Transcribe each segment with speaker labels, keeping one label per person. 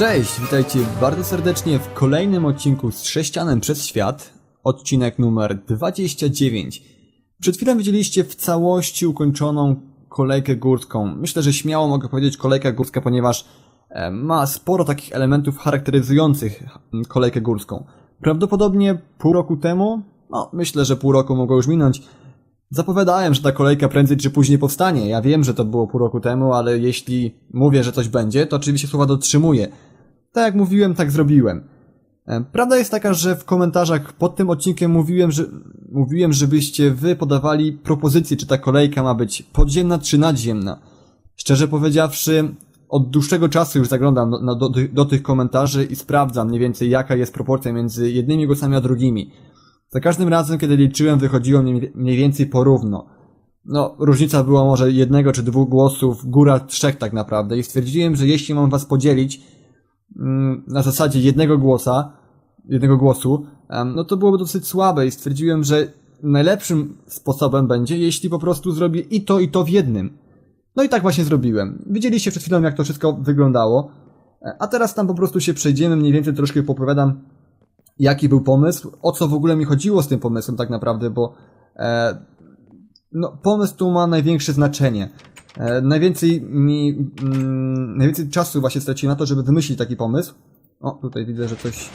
Speaker 1: Cześć, witajcie bardzo serdecznie w kolejnym odcinku z Sześcianem przez Świat, odcinek numer 29. Przed chwilą widzieliście w całości ukończoną kolejkę górską. Myślę, że śmiało mogę powiedzieć kolejka górska, ponieważ e, ma sporo takich elementów charakteryzujących kolejkę górską. Prawdopodobnie pół roku temu, no myślę, że pół roku mogło już minąć, Zapowiadałem, że ta kolejka prędzej czy później powstanie. Ja wiem, że to było pół roku temu, ale jeśli mówię, że coś będzie, to oczywiście słowa dotrzymuję. Tak jak mówiłem, tak zrobiłem. E, Prawda jest taka, że w komentarzach pod tym odcinkiem mówiłem, że mówiłem, żebyście wy podawali propozycje, czy ta kolejka ma być podziemna czy nadziemna. Szczerze powiedziawszy, od dłuższego czasu już zaglądam do, do, do tych komentarzy i sprawdzam mniej więcej jaka jest proporcja między jednymi głosami a drugimi. Za każdym razem, kiedy liczyłem, wychodziło mniej mniej więcej porówno. No, różnica była może jednego czy dwóch głosów, góra trzech tak naprawdę i stwierdziłem, że jeśli mam was podzielić na zasadzie jednego głosa, jednego głosu, no to byłoby dosyć słabe i stwierdziłem, że najlepszym sposobem będzie, jeśli po prostu zrobię i to, i to w jednym. No i tak właśnie zrobiłem. Widzieliście przed chwilą, jak to wszystko wyglądało. E, A teraz tam po prostu się przejdziemy, mniej więcej troszkę popowiadam, jaki był pomysł, o co w ogóle mi chodziło z tym pomysłem tak naprawdę, bo e, no, pomysł tu ma największe znaczenie. E, najwięcej mi, mm, najwięcej czasu właśnie straciłem na to, żeby wymyślić taki pomysł. O, tutaj widzę, że coś,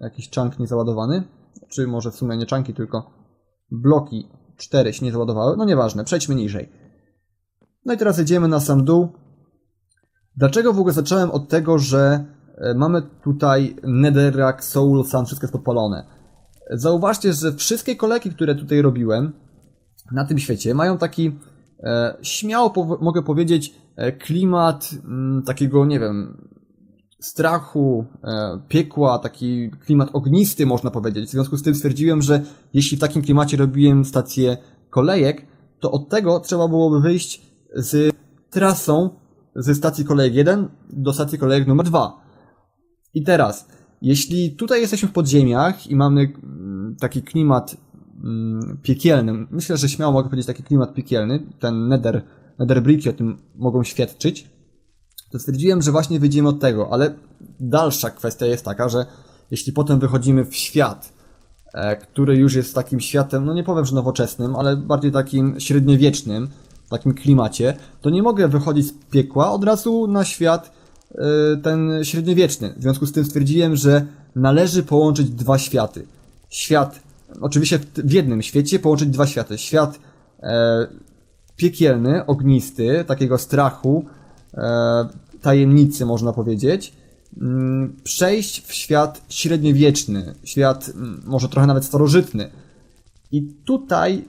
Speaker 1: jakiś chunk niezaładowany. Czy może w sumie nie chunki, tylko bloki 4 się nie załadowały. No nieważne, przejdźmy niżej. No i teraz jedziemy na sam dół. Dlaczego w ogóle zacząłem od tego, że e, mamy tutaj Netherrack, Soul, Sun, wszystko jest podpalone. Zauważcie, że wszystkie kolejki, które tutaj robiłem na tym świecie mają taki, śmiało po mogę powiedzieć, e, klimat mm, takiego, nie wiem, strachu, e, piekła, taki klimat ognisty można powiedzieć. W związku z tym stwierdziłem, że jeśli w takim klimacie robiłem stację kolejek, to od tego trzeba byłoby wyjść z trasą ze stacji kolejek 1 do stacji kolejek numer 2. I teraz, jeśli tutaj jesteśmy w podziemiach i mamy mm, taki klimat mm, piekielny, myślę, że śmiało mogę powiedzieć taki klimat piekielny, ten nether, nether bricki o tym mogą świadczyć, to stwierdziłem, że właśnie wyjdziemy od tego, ale dalsza kwestia jest taka, że jeśli potem wychodzimy w świat, e, który już jest takim światem, no nie powiem, że nowoczesnym, ale bardziej takim średniowiecznym, w takim klimacie, to nie mogę wychodzić z piekła od razu na świat e, ten średniowieczny. W związku z tym stwierdziłem, że należy połączyć dwa światy. Świat, oczywiście w, jednym świecie połączyć dwa światy. Świat e, piekielny, ognisty, takiego strachu, e, tajemnicy można powiedzieć, mm, przejść w świat średniowieczny, świat mm, może trochę nawet starożytny. I tutaj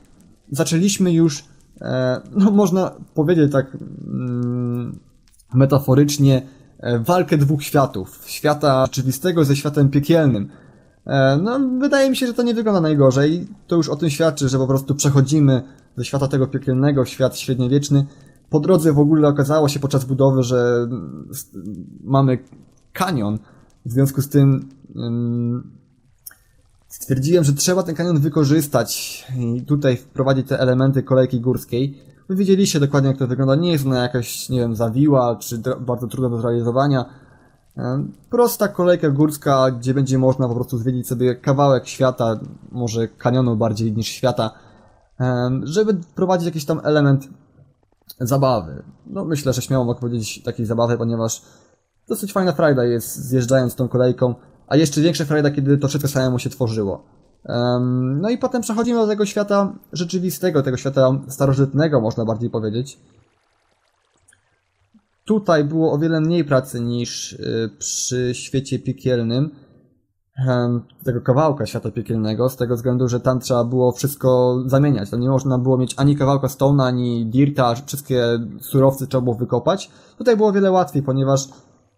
Speaker 1: zaczęliśmy już, e, no można powiedzieć tak mm, metaforycznie, e, walkę dwóch światów. Świata rzeczywistego ze światem piekielnym. E, No, wydaje mi się, że to nie wygląda najgorzej. To już o tym świadczy, że po prostu przechodzimy ze świata tego piekielnego w świat średniowieczny. Po drodze w ogóle okazało się podczas budowy, że mm, mamy kanion. W związku z tym ym, stwierdziłem, że trzeba ten kanion wykorzystać i tutaj wprowadzić te elementy kolejki górskiej. Wy widzieliście dokładnie jak to wygląda. Nie jest ona jakaś, nie wiem, zawiła, czy bardzo trudna do zrealizowania. Em, Prosta kolejka górska, gdzie będzie można po prostu zwiedzić sobie kawałek świata, może kanionu bardziej niż świata, em, żeby wprowadzić jakiś tam element zabawy. No myślę, że śmiało mogę powiedzieć takiej zabawy, ponieważ dosyć fajna frajda jest zjeżdżając tą kolejką, a jeszcze większa frajda, kiedy to wszystko samemu się tworzyło. Em, no i potem przechodzimy do tego świata rzeczywistego, tego świata starożytnego, można bardziej powiedzieć. Tutaj było o wiele mniej pracy niż y, przy świecie piekielnym, tego kawałka świata piekielnego, z tego względu, że tam trzeba było wszystko zamieniać. Tam nie można było mieć ani kawałka stona, ani dirta, wszystkie surowce trzeba było wykopać. Tutaj było o wiele łatwiej, ponieważ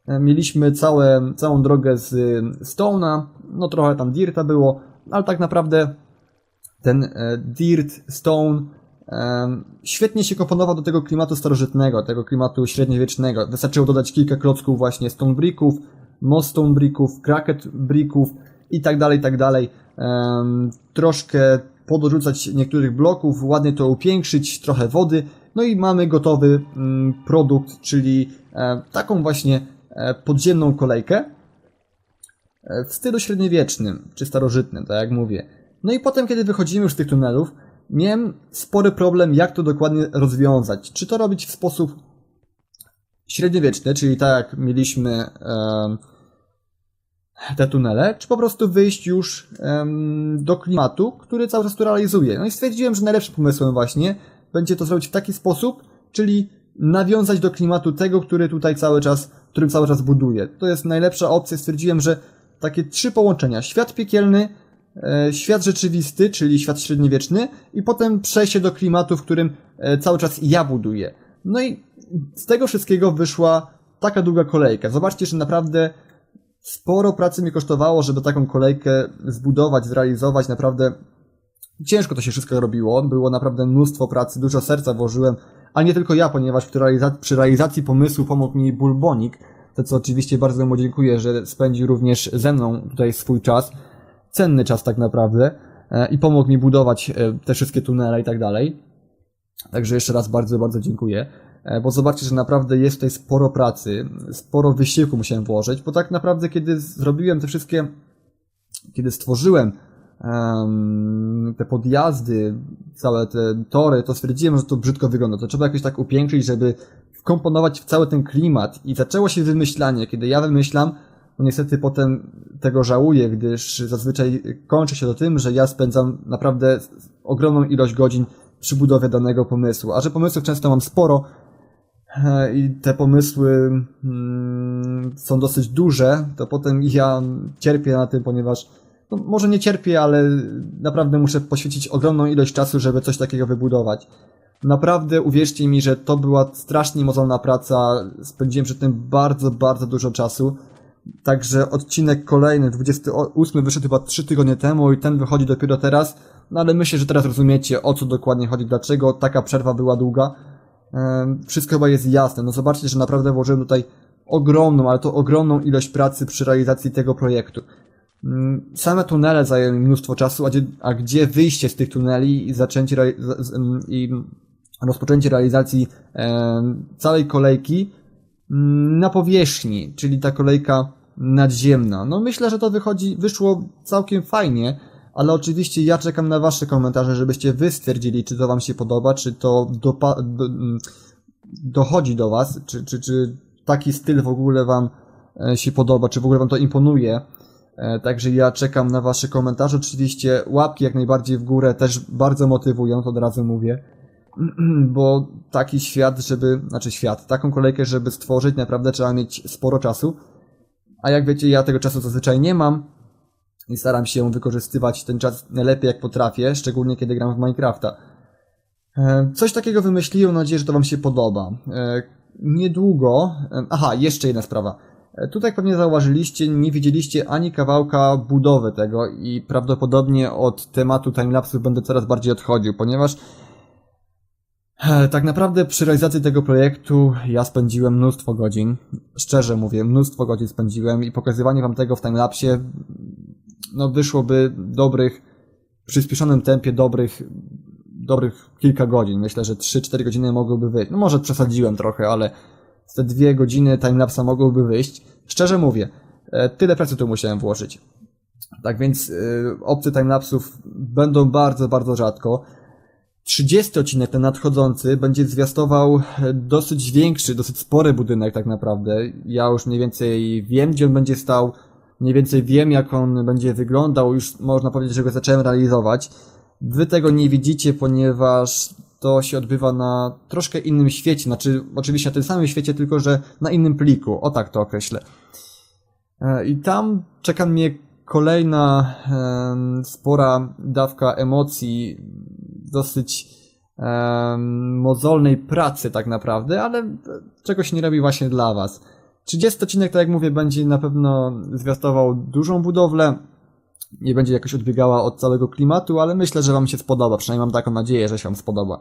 Speaker 1: e, mieliśmy całe, całą drogę z stona, no trochę tam dirta było, ale tak naprawdę ten e, dirt, stone świetnie się komponował do tego klimatu starożytnego, tego klimatu średniowiecznego. Wystarczyło dodać kilka klocków właśnie stone bricków, moss stone bricków, cracket bricków i tak dalej, tak dalej. Troszkę podorzucać niektórych bloków, ładnie to upiększyć, trochę wody, no i mamy gotowy mm, produkt, czyli e, taką właśnie e, podziemną kolejkę e, w stylu średniowiecznym, czy starożytnym, tak jak mówię. No i potem, kiedy wychodzimy już z tych tunelów, miałem spory problem, jak to dokładnie rozwiązać. Czy to robić w sposób średniowieczny, czyli tak jak mieliśmy e, te tunele, czy po prostu wyjść już em, do klimatu, który cały czas tu realizuje. No i stwierdziłem, że najlepszym pomysłem właśnie będzie to zrobić w taki sposób, czyli nawiązać do klimatu tego, który tutaj cały czas, którym cały czas buduje. To jest najlepsza opcja. Stwierdziłem, że takie trzy połączenia. Świat piekielny, e, świat rzeczywisty, czyli świat średniowieczny i potem przejście do klimatu, w którym e, cały czas ja buduję. No i z tego wszystkiego wyszła taka długa kolejka. Zobaczcie, że naprawdę sporo pracy mi kosztowało, żeby taką kolejkę zbudować, zrealizować. Naprawdę ciężko to się wszystko robiło. Było naprawdę mnóstwo pracy, dużo serca włożyłem, a nie tylko ja, ponieważ przy realizacji, pomysłu pomógł mi Bulbonik, to co oczywiście bardzo mu dziękuję, że spędził również ze mną tutaj swój czas. Cenny czas tak naprawdę. E, I pomógł mi budować e, te wszystkie tunele i tak dalej. Także jeszcze raz bardzo, bardzo dziękuję. E, bo zobaczcie, że naprawdę jest tutaj sporo pracy, sporo wysiłku musiałem włożyć, bo tak naprawdę kiedy zrobiłem te wszystkie, kiedy stworzyłem um, te podjazdy, całe te tory, to stwierdziłem, że to brzydko wygląda. To trzeba jakoś tak upiększyć, żeby wkomponować w cały ten klimat. I zaczęło się wymyślanie. Kiedy ja wymyślam, no niestety potem tego żałuję, gdyż zazwyczaj kończy się to tym, że ja spędzam naprawdę ogromną ilość godzin przy budowie danego pomysłu. A że pomysłów często mam sporo, E, i te pomysły mm, są dosyć duże, to potem ja cierpię na tym, ponieważ no, może nie cierpię, ale naprawdę muszę poświęcić ogromną ilość czasu, żeby coś takiego wybudować. Naprawdę uwierzcie mi, że to była strasznie mozolna praca, spędziłem przy tym bardzo, bardzo dużo czasu. Także odcinek kolejny, 28 wyszedł chyba 3 tygodnie temu i ten wychodzi dopiero teraz. No ale myślę, że teraz rozumiecie o co dokładnie chodzi, dlaczego taka przerwa była długa wszystko chyba jest jasne. No zobaczcie, że naprawdę włożyłem tutaj ogromną, ale to ogromną ilość pracy przy realizacji tego projektu. Mm, same tunele zajęły mnóstwo czasu, a gdzie, a gdzie wyjście z tych tuneli i zaczęcie i rozpoczęcie realizacji całej kolejki mm, na powierzchni, czyli ta kolejka nadziemna. No myślę, że to wychodzi, wyszło całkiem fajnie ale oczywiście ja czekam na wasze komentarze, żebyście wy stwierdzili, czy to wam się podoba, czy to do, mm, dochodzi do was, czy, czy, czy taki styl w ogóle wam e, się podoba, czy w ogóle wam to imponuje. E, także ja czekam na wasze komentarze. Oczywiście łapki jak najbardziej w górę też bardzo motywują, to od razu mówię. Bo taki świat, żeby, znaczy świat, taką kolejkę, żeby stworzyć, naprawdę trzeba mieć sporo czasu. A jak wiecie, ja tego czasu zazwyczaj nie mam i staram się wykorzystywać ten czas najlepiej jak potrafię, szczególnie kiedy gram w Minecrafta. E, coś takiego wymyśliłem, mam nadzieję, że to Wam się podoba. E, niedługo... E, aha, jeszcze jedna sprawa. Tutaj pewnie zauważyliście, nie widzieliście ani kawałka budowy tego i prawdopodobnie od tematu timelapsów będę coraz bardziej odchodził, ponieważ tak naprawdę przy realizacji tego projektu ja spędziłem mnóstwo godzin. Szczerze mówię, mnóstwo godzin spędziłem i pokazywanie wam tego w timelapsie no wyszłoby dobrych, w przyspieszonym tempie dobrych, dobrych kilka godzin. Myślę, że 3-4 godziny mogłyby wyjść. No może przesadziłem trochę, ale te dwie godziny timelapsa mogłyby wyjść. Szczerze mówię, e, tyle pracy tu musiałem włożyć. Tak więc yy, opcje timelapsów będą bardzo, bardzo rzadko. 30 odcinek, ten nadchodzący, będzie zwiastował e, dosyć większy, dosyć spory budynek tak naprawdę. Ja już mniej więcej wiem, gdzie on będzie stał, mniej więcej wiem, jak on będzie wyglądał, już można powiedzieć, że go zacząłem realizować. Wy tego nie widzicie, ponieważ to się odbywa na troszkę innym świecie, znaczy oczywiście na tym samym świecie, tylko że na innym pliku, o tak to określę. E, I tam czeka mnie kolejna spora dawka emocji, dosyć mozolnej pracy tak naprawdę, ale czegoś nie robi właśnie dla was. 30 odcinek, tak jak mówię, będzie na pewno zwiastował dużą budowlę. Nie będzie jakoś odbiegała od całego klimatu, ale myślę, że Wam się spodoba. Przynajmniej mam taką nadzieję, że się Wam spodoba.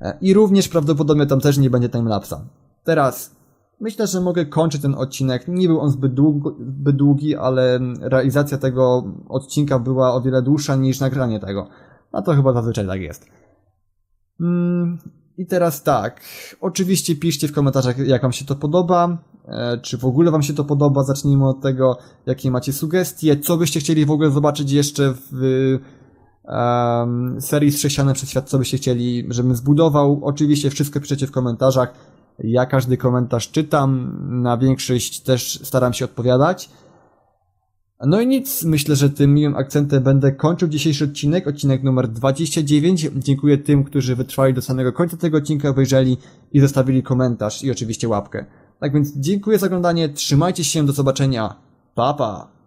Speaker 1: E, I również prawdopodobnie tam też nie będzie timelapsa. Teraz myślę, że mogę kończyć ten odcinek. Nie był on zbyt, długo, zbyt długi, ale realizacja tego odcinka była o wiele dłuższa niż nagranie tego. A to chyba zazwyczaj tak jest. Mm, I teraz tak, oczywiście piszcie w komentarzach, jak wam się to podoba, e, czy w ogóle wam się to podoba. Zacznijmy od tego, jakie macie sugestie, co byście chcieli w ogóle zobaczyć jeszcze w um, serii Strzesiane przez świat, co byście chcieli, żebym zbudował. Oczywiście wszystko piszecie w komentarzach. Ja każdy komentarz czytam, na większość też staram się odpowiadać. No i nic, myślę, że tym miłym akcentem będę kończył dzisiejszy odcinek, odcinek numer 29. Dziękuję tym, którzy wytrwali do samego końca tego odcinka, obejrzeli i zostawili komentarz i oczywiście łapkę. Tak więc dziękuję za oglądanie, trzymajcie się, do zobaczenia, pa pa!